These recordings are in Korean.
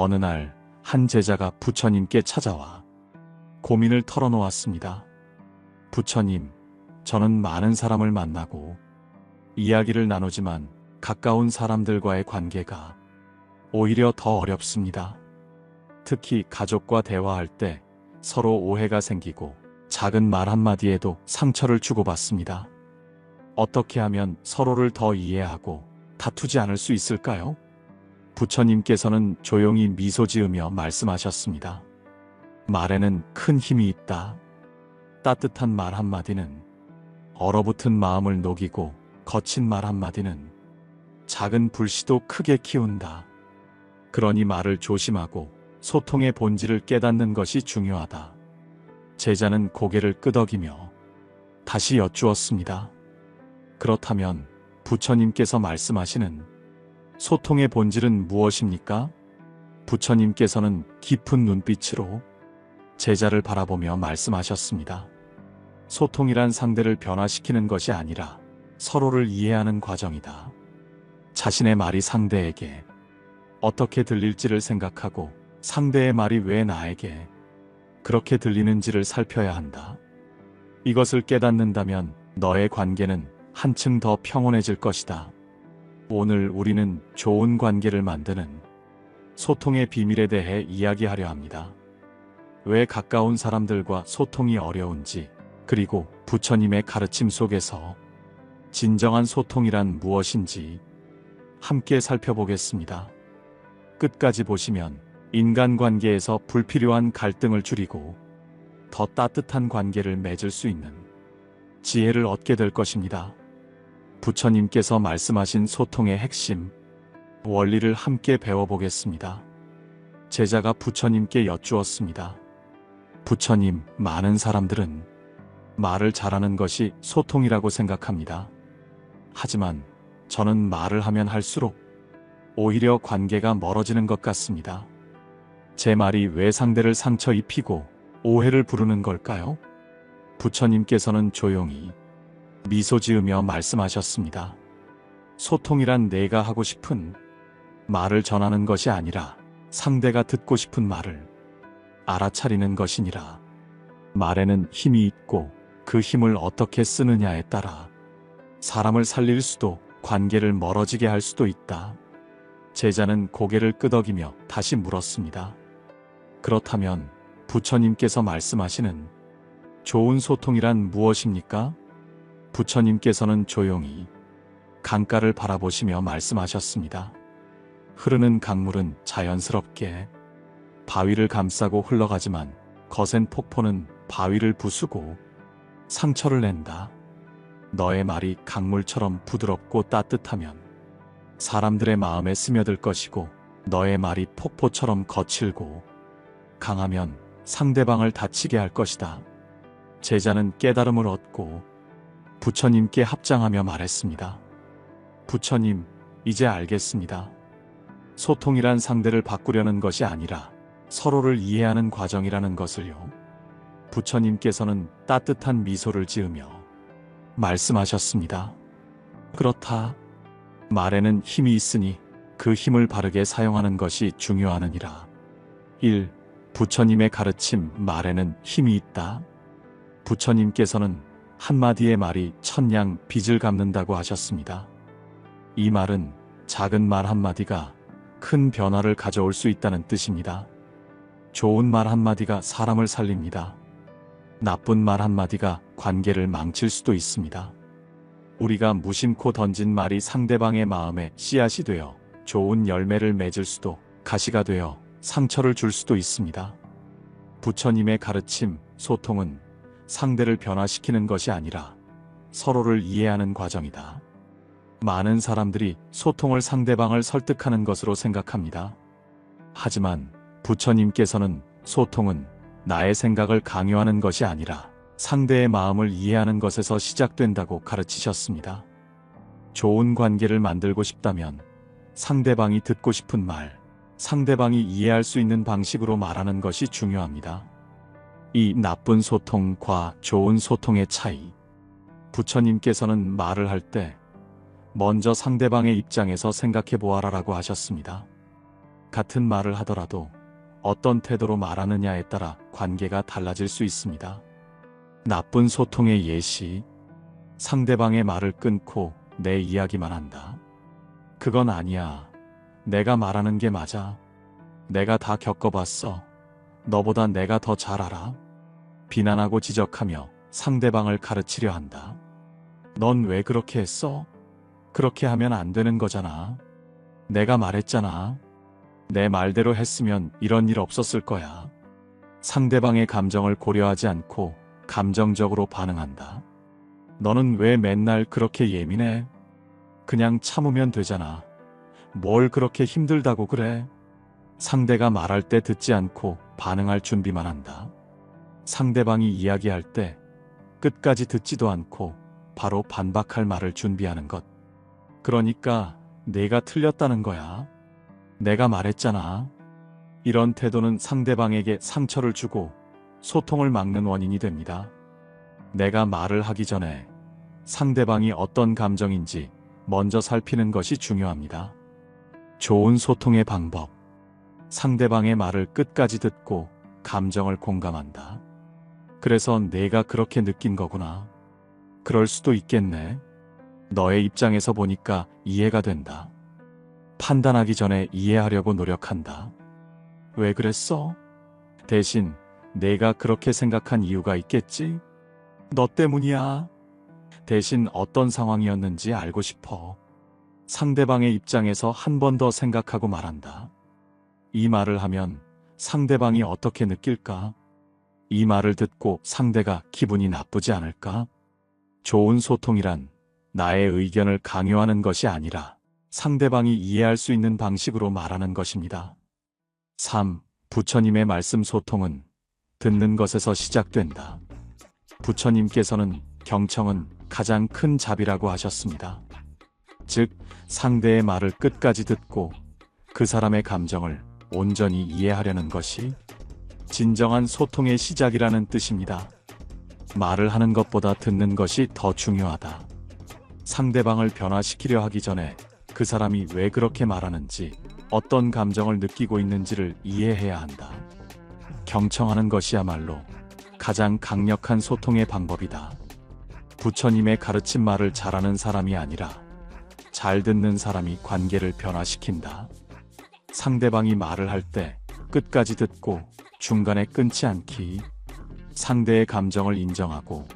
어느 날 한 제자가 부처님께 찾아와 고민을 털어놓았습니다. 부처님, 저는 많은 사람을 만나고 이야기를 나누지만 가까운 사람들과의 관계가 오히려 더 어렵습니다. 특히 가족과 대화할 때 서로 오해가 생기고 작은 말 한마디에도 상처를 주고받습니다. 어떻게 하면 서로를 더 이해하고 다투지 않을 수 있을까요? 부처님께서는 조용히 미소 지으며 말씀하셨습니다. 말에는 큰 힘이 있다. 따뜻한 말 한마디는 얼어붙은 마음을 녹이고 거친 말 한마디는 작은 불씨도 크게 키운다. 그러니 말을 조심하고 소통의 본질을 깨닫는 것이 중요하다. 제자는 고개를 끄덕이며 다시 여쭈었습니다. 그렇다면 부처님께서 말씀하시는 소통의 본질은 무엇입니까? 부처님께서는 깊은 눈빛으로 제자를 바라보며 말씀하셨습니다. 소통이란 상대를 변화시키는 것이 아니라 서로를 이해하는 과정이다. 자신의 말이 상대에게 어떻게 들릴지를 생각하고 상대의 말이 왜 나에게 그렇게 들리는지를 살펴야 한다. 이것을 깨닫는다면 너의 관계는 한층 더 평온해질 것이다. 오늘 우리는 좋은 관계를 만드는 소통의 비밀에 대해 이야기하려 합니다. 왜 가까운 사람들과 소통이 어려운지, 그리고 부처님의 가르침 속에서 진정한 소통이란 무엇인지 함께 살펴보겠습니다. 끝까지 보시면 인간관계에서 불필요한 갈등을 줄이고 더 따뜻한 관계를 맺을 수 있는 지혜를 얻게 될 것입니다. 부처님께서 말씀하신 소통의 핵심, 원리를 함께 배워보겠습니다. 제자가 부처님께 여쭈었습니다. 부처님, 많은 사람들은 말을 잘하는 것이 소통이라고 생각합니다. 하지만 저는 말을 하면 할수록 오히려 관계가 멀어지는 것 같습니다. 제 말이 왜 상대를 상처 입히고 오해를 부르는 걸까요? 부처님께서는 조용히 미소 지으며 말씀하셨습니다. 소통이란 내가 하고 싶은 말을 전하는 것이 아니라 상대가 듣고 싶은 말을 알아차리는 것이니라. 말에는 힘이 있고 그 힘을 어떻게 쓰느냐에 따라 사람을 살릴 수도 관계를 멀어지게 할 수도 있다. 제자는 고개를 끄덕이며 다시 물었습니다. 그렇다면 부처님께서 말씀하시는 좋은 소통이란 무엇입니까? 부처님께서는 조용히 강가를 바라보시며 말씀하셨습니다. 흐르는 강물은 자연스럽게 바위를 감싸고 흘러가지만 거센 폭포는 바위를 부수고 상처를 낸다. 너의 말이 강물처럼 부드럽고 따뜻하면 사람들의 마음에 스며들 것이고 너의 말이 폭포처럼 거칠고 강하면 상대방을 다치게 할 것이다. 제자는 깨달음을 얻고 부처님께 합장하며 말했습니다. 부처님, 이제 알겠습니다. 소통이란 상대를 바꾸려는 것이 아니라 서로를 이해하는 과정이라는 것을요. 부처님께서는 따뜻한 미소를 지으며 말씀하셨습니다. 그렇다. 말에는 힘이 있으니 그 힘을 바르게 사용하는 것이 중요하느니라. 1. 부처님의 가르침 말에는 힘이 있다. 부처님께서는 한마디의 말이 천냥 빚을 갚는다고 하셨습니다. 이 말은 작은 말 한마디가 큰 변화를 가져올 수 있다는 뜻입니다. 좋은 말 한마디가 사람을 살립니다. 나쁜 말 한마디가 관계를 망칠 수도 있습니다. 우리가 무심코 던진 말이 상대방의 마음에 씨앗이 되어 좋은 열매를 맺을 수도 가시가 되어 상처를 줄 수도 있습니다. 부처님의 가르침, 소통은 상대를 변화시키는 것이 아니라 서로를 이해하는 과정이다. 많은 사람들이 소통을 상대방을 설득하는 것으로 생각합니다. 하지만 부처님께서는 소통은 나의 생각을 강요하는 것이 아니라 상대의 마음을 이해하는 것에서 시작된다고 가르치셨습니다. 좋은 관계를 만들고 싶다면 상대방이 듣고 싶은 말, 상대방이 이해할 수 있는 방식으로 말하는 것이 중요합니다. 이 나쁜 소통과 좋은 소통의 차이. 부처님께서는 말을 할 때 먼저 상대방의 입장에서 생각해 보아라라고 하셨습니다. 같은 말을 하더라도 어떤 태도로 말하느냐에 따라 관계가 달라질 수 있습니다. 나쁜 소통의 예시. 상대방의 말을 끊고 내 이야기만 한다. 그건 아니야. 내가 말하는 게 맞아. 내가 다 겪어봤어. 너보다 내가 더 잘 알아. 비난하고 지적하며 상대방을 가르치려 한다. 넌 왜 그렇게 했어? 그렇게 하면 안 되는 거잖아. 내가 말했잖아. 내 말대로 했으면 이런 일 없었을 거야. 상대방의 감정을 고려하지 않고 감정적으로 반응한다. 너는 왜 맨날 그렇게 예민해? 그냥 참으면 되잖아. 뭘 그렇게 힘들다고 그래? 상대가 말할 때 듣지 않고 반응할 준비만 한다. 상대방이 이야기할 때 끝까지 듣지도 않고 바로 반박할 말을 준비하는 것. 그러니까 내가 틀렸다는 거야. 내가 말했잖아. 이런 태도는 상대방에게 상처를 주고 소통을 막는 원인이 됩니다. 내가 말을 하기 전에 상대방이 어떤 감정인지 먼저 살피는 것이 중요합니다. 좋은 소통의 방법. 상대방의 말을 끝까지 듣고 감정을 공감한다. 그래서 내가 그렇게 느낀 거구나. 그럴 수도 있겠네. 너의 입장에서 보니까 이해가 된다. 판단하기 전에 이해하려고 노력한다. 왜 그랬어? 대신 내가 그렇게 생각한 이유가 있겠지? 너 때문이야. 대신 어떤 상황이었는지 알고 싶어. 상대방의 입장에서 한 번 더 생각하고 말한다. 이 말을 하면 상대방이 어떻게 느낄까? 이 말을 듣고 상대가 기분이 나쁘지 않을까? 좋은 소통이란 나의 의견을 강요하는 것이 아니라 상대방이 이해할 수 있는 방식으로 말하는 것입니다. 3. 부처님의 말씀 소통은 듣는 것에서 시작된다. 부처님께서는 경청은 가장 큰 자비라고 하셨습니다. 즉, 상대의 말을 끝까지 듣고 그 사람의 감정을 온전히 이해하려는 것이 진정한 소통의 시작이라는 뜻입니다. 말을 하는 것보다 듣는 것이 더 중요하다. 상대방을 변화시키려 하기 전에 그 사람이 왜 그렇게 말하는지, 어떤 감정을 느끼고 있는지를 이해해야 한다. 경청하는 것이야말로 가장 강력한 소통의 방법이다. 부처님의 가르친 말을 잘하는 사람이 아니라 잘 듣는 사람이 관계를 변화시킨다. 상대방이 말을 할 때 끝까지 듣고 중간에 끊지 않기. 상대의 감정을 인정하고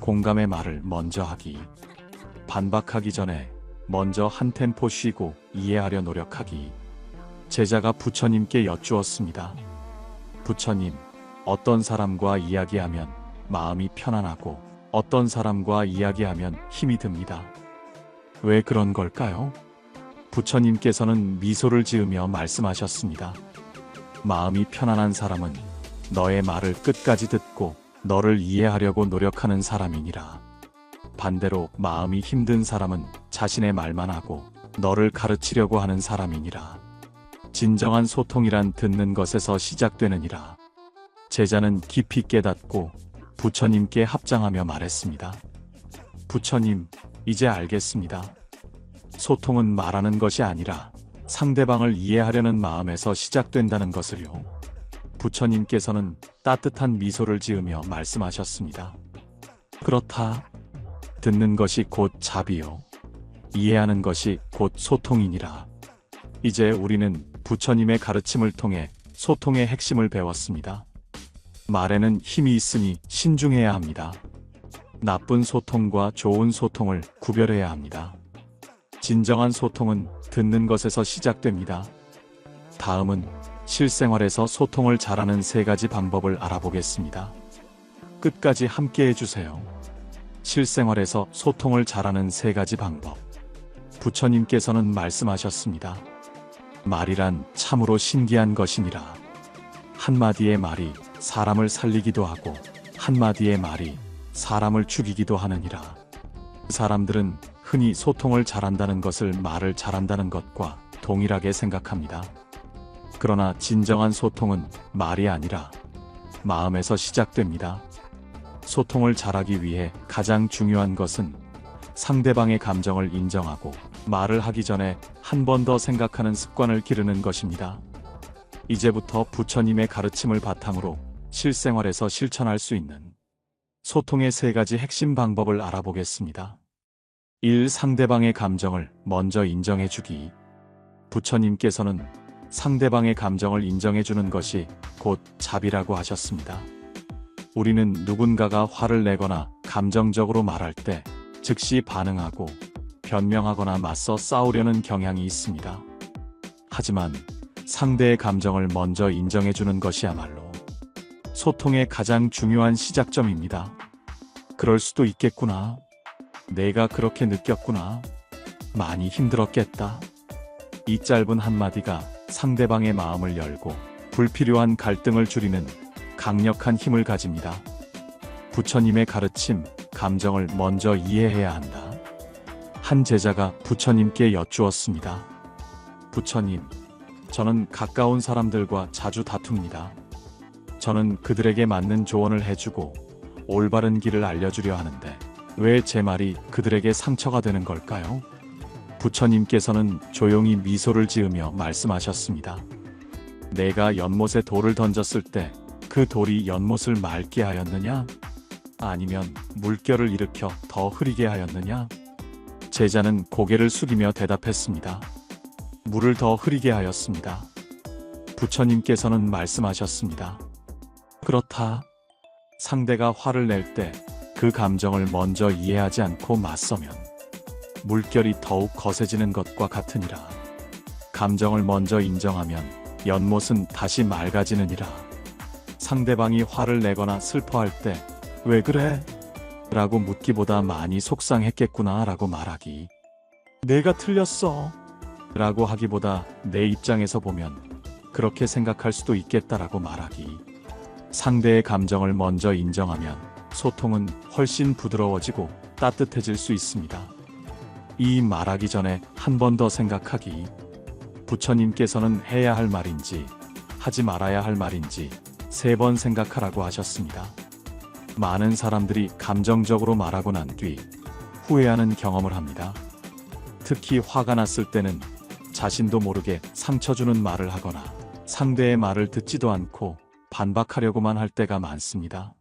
공감의 말을 먼저 하기. 반박하기 전에 먼저 한 템포 쉬고 이해하려 노력하기. 제자가 부처님께 여쭈었습니다. 부처님, 어떤 사람과 이야기하면 마음이 편안하고 어떤 사람과 이야기하면 힘이 듭니다. 왜 그런 걸까요? 부처님께서는 미소를 지으며 말씀하셨습니다. 마음이 편안한 사람은 너의 말을 끝까지 듣고 너를 이해하려고 노력하는 사람이니라. 반대로 마음이 힘든 사람은 자신의 말만 하고 너를 가르치려고 하는 사람이니라. 진정한 소통이란 듣는 것에서 시작되느니라. 제자는 깊이 깨닫고 부처님께 합장하며 말했습니다. 부처님, 이제 알겠습니다. 소통은 말하는 것이 아니라 상대방을 이해하려는 마음에서 시작된다는 것을요. 부처님께서는 따뜻한 미소를 지으며 말씀하셨습니다. 그렇다. 듣는 것이 곧 자비요. 이해하는 것이 곧 소통이니라. 이제 우리는 부처님의 가르침을 통해 소통의 핵심을 배웠습니다. 말에는 힘이 있으니 신중해야 합니다. 나쁜 소통과 좋은 소통을 구별해야 합니다. 진정한 소통은 듣는 것에서 시작됩니다. 다음은 실생활에서 소통을 잘하는 세 가지 방법을 알아보겠습니다. 끝까지 함께 해주세요. 실생활에서 소통을 잘하는 세 가지 방법. 부처님께서는 말씀하셨습니다. 말이란 참으로 신기한 것이니라. 한마디의 말이 사람을 살리기도 하고, 한마디의 말이 사람을 죽이기도 하느니라. 사람들은 흔히 소통을 잘한다는 것을 말을 잘한다는 것과 동일하게 생각합니다. 그러나 진정한 소통은 말이 아니라 마음에서 시작됩니다. 소통을 잘하기 위해 가장 중요한 것은 상대방의 감정을 인정하고 말을 하기 전에 한 번 더 생각하는 습관을 기르는 것입니다. 이제부터 부처님의 가르침을 바탕으로 실생활에서 실천할 수 있는 소통의 세 가지 핵심 방법을 알아보겠습니다. 1. 상대방의 감정을 먼저 인정해 주기. 부처님께서는 상대방의 감정을 인정해 주는 것이 곧 자비라고 하셨습니다. 우리는 누군가가 화를 내거나 감정적으로 말할 때 즉시 반응하고 변명하거나 맞서 싸우려는 경향이 있습니다. 하지만 상대의 감정을 먼저 인정해 주는 것이야말로 소통의 가장 중요한 시작점입니다. 그럴 수도 있겠구나. 내가 그렇게 느꼈구나. 많이 힘들었겠다. 이 짧은 한마디가 상대방의 마음을 열고 불필요한 갈등을 줄이는 강력한 힘을 가집니다. 부처님의 가르침, 감정을 먼저 이해해야 한다. 한 제자가 부처님께 여쭈었습니다. 부처님, 저는 가까운 사람들과 자주 다툽니다. 저는 그들에게 맞는 조언을 해주고 올바른 길을 알려주려 하는데 왜 제 말이 그들에게 상처가 되는 걸까요? 부처님께서는 조용히 미소를 지으며 말씀하셨습니다. 내가 연못에 돌을 던졌을 때 그 돌이 연못을 맑게 하였느냐? 아니면 물결을 일으켜 더 흐리게 하였느냐? 제자는 고개를 숙이며 대답했습니다. 물을 더 흐리게 하였습니다. 부처님께서는 말씀하셨습니다. 그렇다. 상대가 화를 낼 때 그 감정을 먼저 이해하지 않고 맞서면 물결이 더욱 거세지는 것과 같으니라. 감정을 먼저 인정하면 연못은 다시 맑아지느니라. 상대방이 화를 내거나 슬퍼할 때 왜 그래? 라고 묻기보다 많이 속상했겠구나 라고 말하기. 내가 틀렸어. 라고 하기보다 내 입장에서 보면 그렇게 생각할 수도 있겠다라고 말하기. 상대의 감정을 먼저 인정하면 소통은 훨씬 부드러워지고 따뜻해질 수 있습니다. 이 말하기 전에 한 번 더 생각하기. 부처님께서는 해야 할 말인지 하지 말아야 할 말인지 세 번 생각하라고 하셨습니다. 많은 사람들이 감정적으로 말하고 난 뒤 후회하는 경험을 합니다. 특히 화가 났을 때는 자신도 모르게 상처 주는 말을 하거나 상대의 말을 듣지도 않고 반박하려고만 할 때가 많습니다.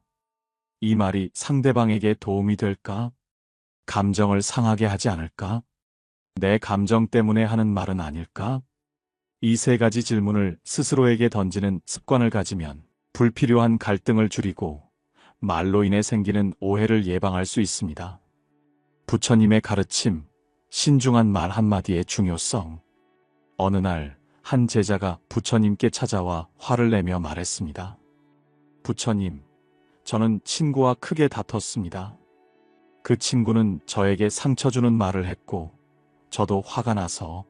이 말이 상대방에게 도움이 될까? 감정을 상하게 하지 않을까? 내 감정 때문에 하는 말은 아닐까? 이 세 가지 질문을 스스로에게 던지는 습관을 가지면 불필요한 갈등을 줄이고 말로 인해 생기는 오해를 예방할 수 있습니다. 부처님의 가르침, 신중한 말 한마디의 중요성. 어느 날, 한 제자가 부처님께 찾아와 화를 내며 말했습니다. 부처님, 저는 친구와 크게 다퉜습니다. 그 친구는 저에게 상처 주는 말을 했고, 저도 화가 나서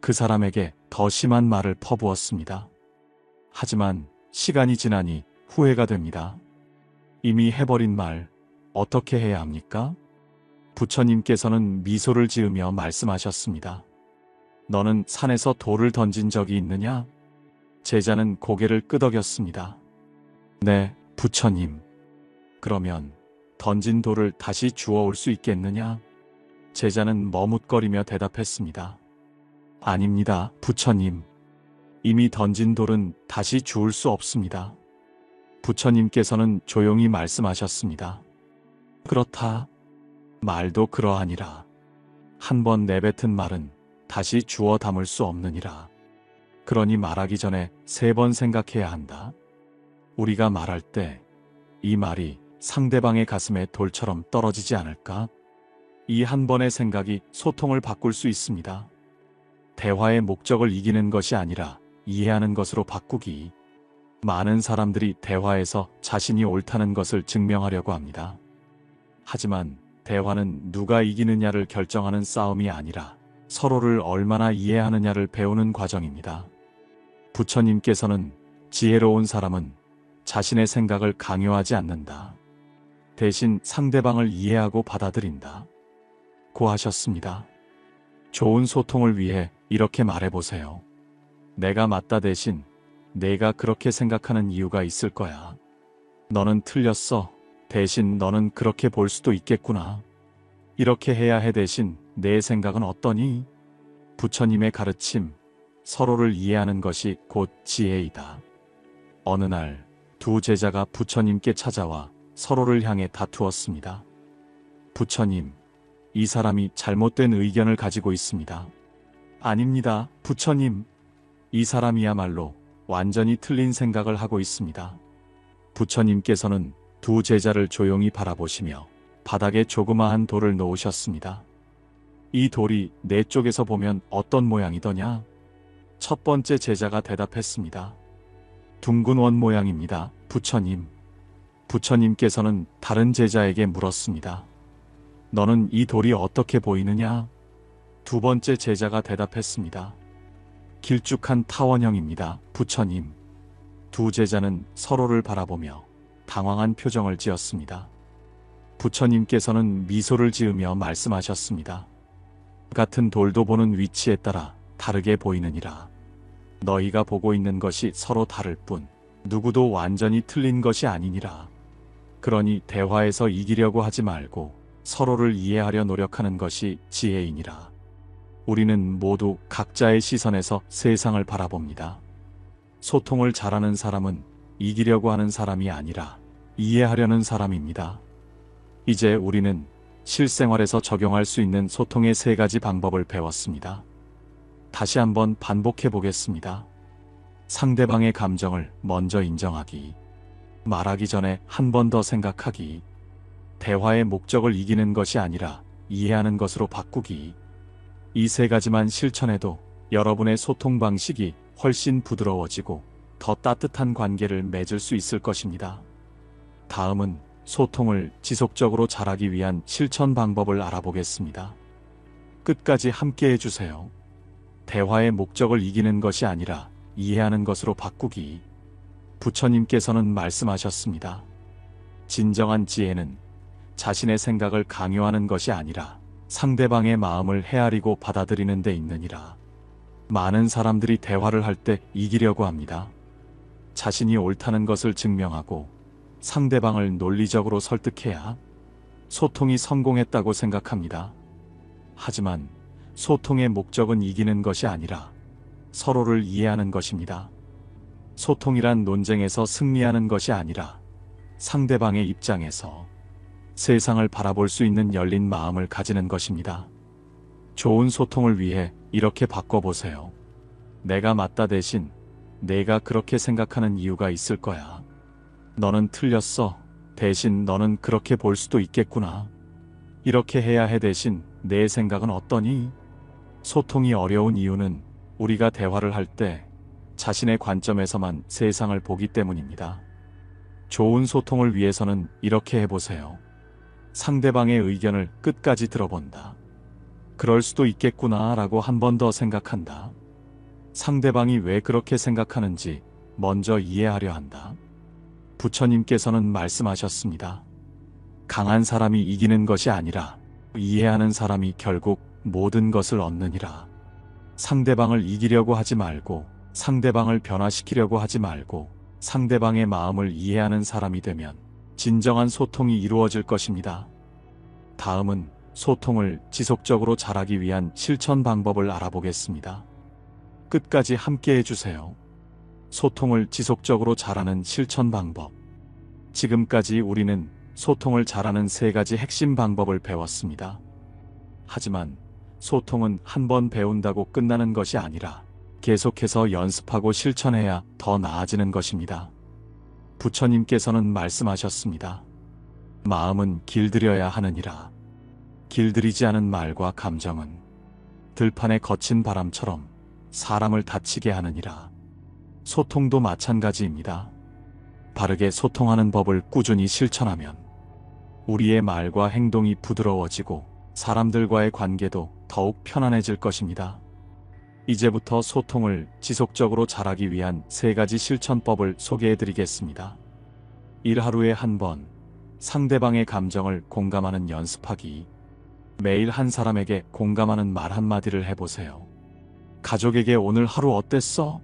그 사람에게 더 심한 말을 퍼부었습니다. 하지만 시간이 지나니 후회가 됩니다. 이미 해버린 말, 어떻게 해야 합니까? 부처님께서는 미소를 지으며 말씀하셨습니다. 너는 산에서 돌을 던진 적이 있느냐? 제자는 고개를 끄덕였습니다. 네, 부처님. 그러면 던진 돌을 다시 주워올 수 있겠느냐? 제자는 머뭇거리며 대답했습니다. 아닙니다, 부처님. 이미 던진 돌은 다시 주울 수 없습니다. 부처님께서는 조용히 말씀하셨습니다. 그렇다. 말도 그러하니라. 한 번 내뱉은 말은 다시 주워 담을 수 없느니라. 그러니 말하기 전에 세 번 생각해야 한다. 우리가 말할 때 이 말이 상대방의 가슴에 돌처럼 떨어지지 않을까? 이 한 번의 생각이 소통을 바꿀 수 있습니다. 대화의 목적을 이기는 것이 아니라 이해하는 것으로 바꾸기. 많은 사람들이 대화에서 자신이 옳다는 것을 증명하려고 합니다. 하지만 대화는 누가 이기느냐를 결정하는 싸움이 아니라 서로를 얼마나 이해하느냐를 배우는 과정입니다. 부처님께서는 지혜로운 사람은 자신의 생각을 강요하지 않는다. 대신 상대방을 이해하고 받아들인다. 고 하셨습니다. 좋은 소통을 위해 이렇게 말해보세요. 내가 맞다 대신 내가 그렇게 생각하는 이유가 있을 거야. 너는 틀렸어. 대신 너는 그렇게 볼 수도 있겠구나. 이렇게 해야 해 대신 내 생각은 어떠니? 부처님의 가르침, 서로를 이해하는 것이 곧 지혜이다. 어느 날 두 제자가 부처님께 찾아와 서로를 향해 다투었습니다. 부처님, 이 사람이 잘못된 의견을 가지고 있습니다. 아닙니다, 부처님. 이 사람이야말로 완전히 틀린 생각을 하고 있습니다. 부처님께서는 두 제자를 조용히 바라보시며 바닥에 조그마한 돌을 놓으셨습니다. 이 돌이 내 쪽에서 보면 어떤 모양이더냐? 첫 번째 제자가 대답했습니다. 둥근 원 모양입니다, 부처님. 부처님께서는 다른 제자에게 물었습니다. 너는 이 돌이 어떻게 보이느냐? 두 번째 제자가 대답했습니다. 길쭉한 타원형입니다, 부처님. 두 제자는 서로를 바라보며 당황한 표정을 지었습니다. 부처님께서는 미소를 지으며 말씀하셨습니다. 같은 돌도 보는 위치에 따라 다르게 보이느니라. 너희가 보고 있는 것이 서로 다를 뿐 누구도 완전히 틀린 것이 아니니라. 그러니 대화에서 이기려고 하지 말고 서로를 이해하려 노력하는 것이 지혜이니라. 우리는 모두 각자의 시선에서 세상을 바라봅니다. 소통을 잘하는 사람은 이기려고 하는 사람이 아니라 이해하려는 사람입니다. 이제 우리는 실생활에서 적용할 수 있는 소통의 세 가지 방법을 배웠습니다. 다시 한번 반복해 보겠습니다. 상대방의 감정을 먼저 인정하기. 말하기 전에 한 번 더 생각하기. 대화의 목적을 이기는 것이 아니라 이해하는 것으로 바꾸기. 이 세 가지만 실천해도 여러분의 소통 방식이 훨씬 부드러워지고 더 따뜻한 관계를 맺을 수 있을 것입니다. 다음은 소통을 지속적으로 잘하기 위한 실천 방법을 알아보겠습니다. 끝까지 함께 해주세요. 대화의 목적을 이기는 것이 아니라 이해하는 것으로 바꾸기. 부처님께서는 말씀하셨습니다. 진정한 지혜는 자신의 생각을 강요하는 것이 아니라 상대방의 마음을 헤아리고 받아들이는 데 있느니라. 많은 사람들이 대화를 할 때 이기려고 합니다. 자신이 옳다는 것을 증명하고 상대방을 논리적으로 설득해야 소통이 성공했다고 생각합니다. 하지만 소통의 목적은 이기는 것이 아니라 서로를 이해하는 것입니다. 소통이란 논쟁에서 승리하는 것이 아니라 상대방의 입장에서 세상을 바라볼 수 있는 열린 마음을 가지는 것입니다. 좋은 소통을 위해 이렇게 바꿔보세요. 내가 맞다 대신 내가 그렇게 생각하는 이유가 있을 거야. 너는 틀렸어. 대신 너는 그렇게 볼 수도 있겠구나. 이렇게 해야 해 대신 내 생각은 어떠니? 소통이 어려운 이유는 우리가 대화를 할 때 자신의 관점에서만 세상을 보기 때문입니다. 좋은 소통을 위해서는 이렇게 해보세요. 상대방의 의견을 끝까지 들어본다. 그럴 수도 있겠구나 라고 한 번 더 생각한다. 상대방이 왜 그렇게 생각하는지 먼저 이해하려 한다. 부처님께서는 말씀하셨습니다. 강한 사람이 이기는 것이 아니라 이해하는 사람이 결국 모든 것을 얻느니라. 상대방을 이기려고 하지 말고 상대방을 변화시키려고 하지 말고 상대방의 마음을 이해하는 사람이 되면 진정한 소통이 이루어질 것입니다. 다음은 소통을 지속적으로 잘하기 위한 실천 방법을 알아보겠습니다. 끝까지 함께 해주세요. 소통을 지속적으로 잘하는 실천 방법. 지금까지 우리는 소통을 잘하는 세 가지 핵심 방법을 배웠습니다. 하지만 소통은 한 번 배운다고 끝나는 것이 아니라 계속해서 연습하고 실천해야 더 나아지는 것입니다. 부처님께서는 말씀하셨습니다. 마음은 길들여야 하느니라. 길들이지 않은 말과 감정은 들판의 거친 바람처럼 사람을 다치게 하느니라. 소통도 마찬가지입니다. 바르게 소통하는 법을 꾸준히 실천하면 우리의 말과 행동이 부드러워지고 사람들과의 관계도 더욱 편안해질 것입니다. 이제부터 소통을 지속적으로 잘하기 위한 세 가지 실천법을 소개해 드리겠습니다. 일 하루에 한 번 상대방의 감정을 공감하는 연습하기. 매일 한 사람에게 공감하는 말 한마디를 해보세요. 가족에게 오늘 하루 어땠어?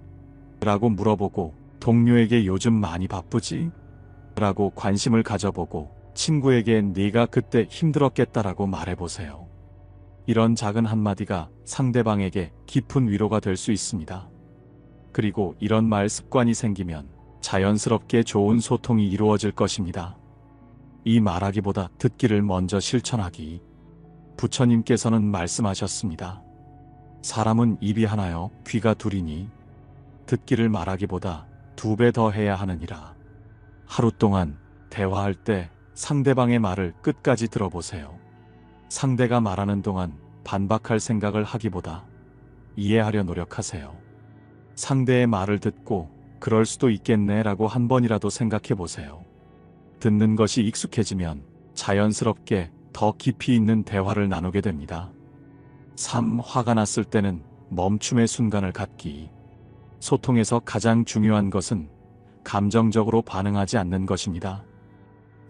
라고 물어보고 동료에게 요즘 많이 바쁘지? 라고 관심을 가져보고 친구에게 네가 그때 힘들었겠다라고 말해보세요. 이런 작은 한마디가 상대방에게 깊은 위로가 될 수 있습니다. 그리고 이런 말 습관이 생기면 자연스럽게 좋은 소통이 이루어질 것입니다. 이 말하기보다 듣기를 먼저 실천하기. 부처님께서는 말씀하셨습니다. 사람은 입이 하나요, 귀가 둘이니 듣기를 말하기보다 두 배 더 해야 하느니라. 하루 동안 대화할 때 상대방의 말을 끝까지 들어보세요. 상대가 말하는 동안 반박할 생각을 하기보다 이해하려 노력하세요. 상대의 말을 듣고 그럴 수도 있겠네 라고 한 번이라도 생각해 보세요. 듣는 것이 익숙해지면 자연스럽게 더 깊이 있는 대화를 나누게 됩니다. 3. 화가 났을 때는 멈춤의 순간을 갖기. 소통에서 가장 중요한 것은 감정적으로 반응하지 않는 것입니다.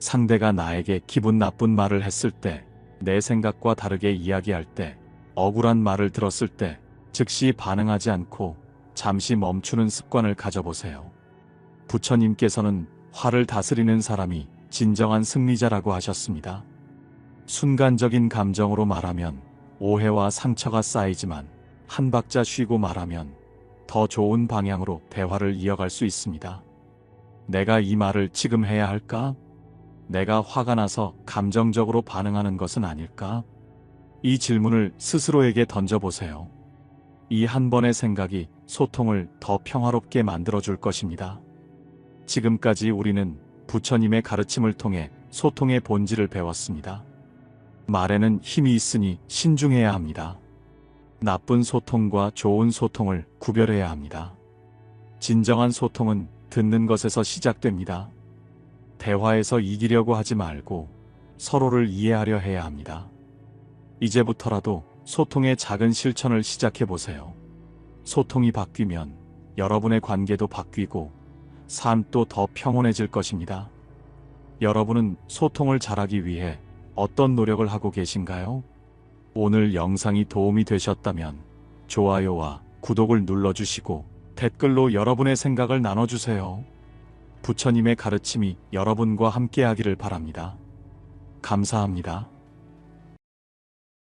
상대가 나에게 기분 나쁜 말을 했을 때, 내 생각과 다르게 이야기할 때, 억울한 말을 들었을 때, 즉시 반응하지 않고 잠시 멈추는 습관을 가져보세요. 부처님께서는 화를 다스리는 사람이 진정한 승리자라고 하셨습니다. 순간적인 감정으로 말하면 오해와 상처가 쌓이지만 한 박자 쉬고 말하면 더 좋은 방향으로 대화를 이어갈 수 있습니다. 내가 이 말을 지금 해야 할까? 내가 화가 나서 감정적으로 반응하는 것은 아닐까? 이 질문을 스스로에게 던져보세요. 이 한 번의 생각이 소통을 더 평화롭게 만들어줄 것입니다. 지금까지 우리는 부처님의 가르침을 통해 소통의 본질을 배웠습니다. 말에는 힘이 있으니 신중해야 합니다. 나쁜 소통과 좋은 소통을 구별해야 합니다. 진정한 소통은 듣는 것에서 시작됩니다. 대화에서 이기려고 하지 말고 서로를 이해하려 해야 합니다. 이제부터라도 소통의 작은 실천을 시작해 보세요. 소통이 바뀌면 여러분의 관계도 바뀌고 삶도 더 평온해질 것입니다. 여러분은 소통을 잘하기 위해 어떤 노력을 하고 계신가요? 오늘 영상이 도움이 되셨다면 좋아요와 구독을 눌러주시고 댓글로 여러분의 생각을 나눠주세요. 부처님의 가르침이 여러분과 함께하기를 바랍니다. 감사합니다.